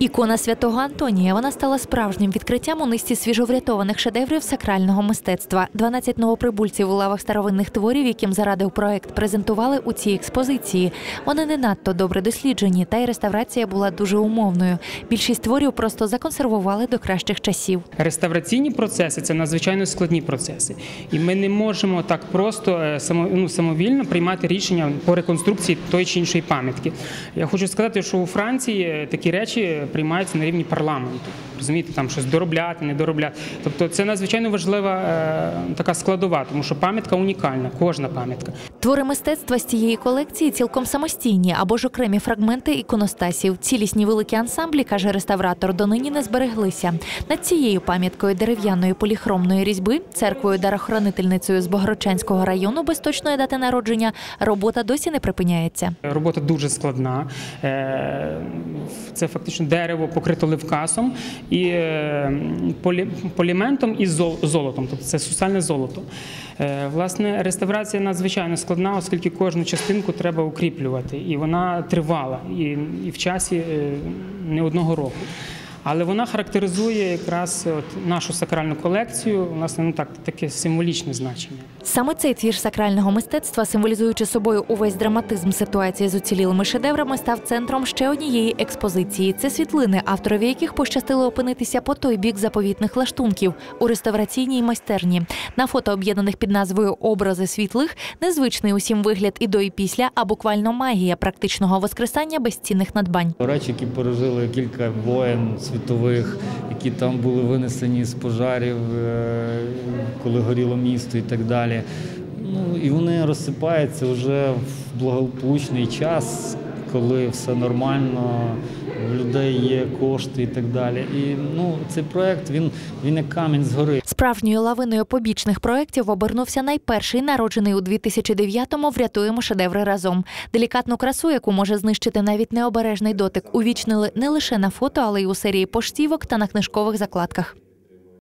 Ікона святого Антонія вона стала справжнім відкриттям у низці свіжоврятованих шедеврів сакрального мистецтва. 12 новоприбульців у лавах старовинних творів, яким зарадив проект, презентували у цій експозиції. Вони не надто добре досліджені, та й реставрація була дуже умовною. Більшість творів просто законсервували до кращих часів. Реставраційні процеси це надзвичайно складні процеси, і ми не можемо так просто е, ну, самовільно приймати рішення по реконструкції тої чи іншої пам'ятки. Я хочу сказати, що у Франції е, такі речі приймаються на рівні парламенту. Розумієте, там щось доробляти, не доробляти. Тобто це надзвичайно важлива е, така складова, тому що пам'ятка унікальна, кожна пам'ятка. Твори мистецтва з цієї колекції цілком самостійні або ж окремі фрагменти іконостасів. Цілісні великі ансамблі, каже реставратор, донині не збереглися. Над цією пам'яткою дерев'яної поліхромної різьби, церквою дарохранительницею з Богородчанського району без точної дати народження, робота досі не припиняється. Робота дуже складна. Е, Це фактично дерево покрито левкасом і е, полі- поліментом і золотом, тобто це сусальне золото. Е, Власне, реставрація надзвичайно складна, оскільки кожну частинку треба укріплювати, і вона тривала і, і в часі е, не одного року. Але вона характеризує якраз от нашу сакральну колекцію, власне, ну так, таке символічне значення. Саме цей твір сакрального мистецтва, символізуючи собою увесь драматизм ситуації з уцілілими шедеврами, став центром ще однієї експозиції. Це світлини, авторові яких пощастило опинитися по той бік заповітних лаштунків у реставраційній майстерні. На фото, об'єднаних під назвою Образи світлих, незвичний усім вигляд і до і після, а буквально магія практичного воскресання безцінних надбань. Речі, які пережили кілька воєн світових, які там були винесені з пожарів, е, коли горіло місто і так далі. Ну, і вони розсипаються вже в благополучний час, коли все нормально, в людей є кошти і так далі. І ну, цей проект він, він як камінь згори. Справжньою лавиною побічних проєктів обернувся найперший, народжений у 2009-му «Врятуємо шедеври разом. Делікатну красу, яку може знищити навіть необережний дотик, увічнили не лише на фото, але й у серії поштівок та на книжкових закладках.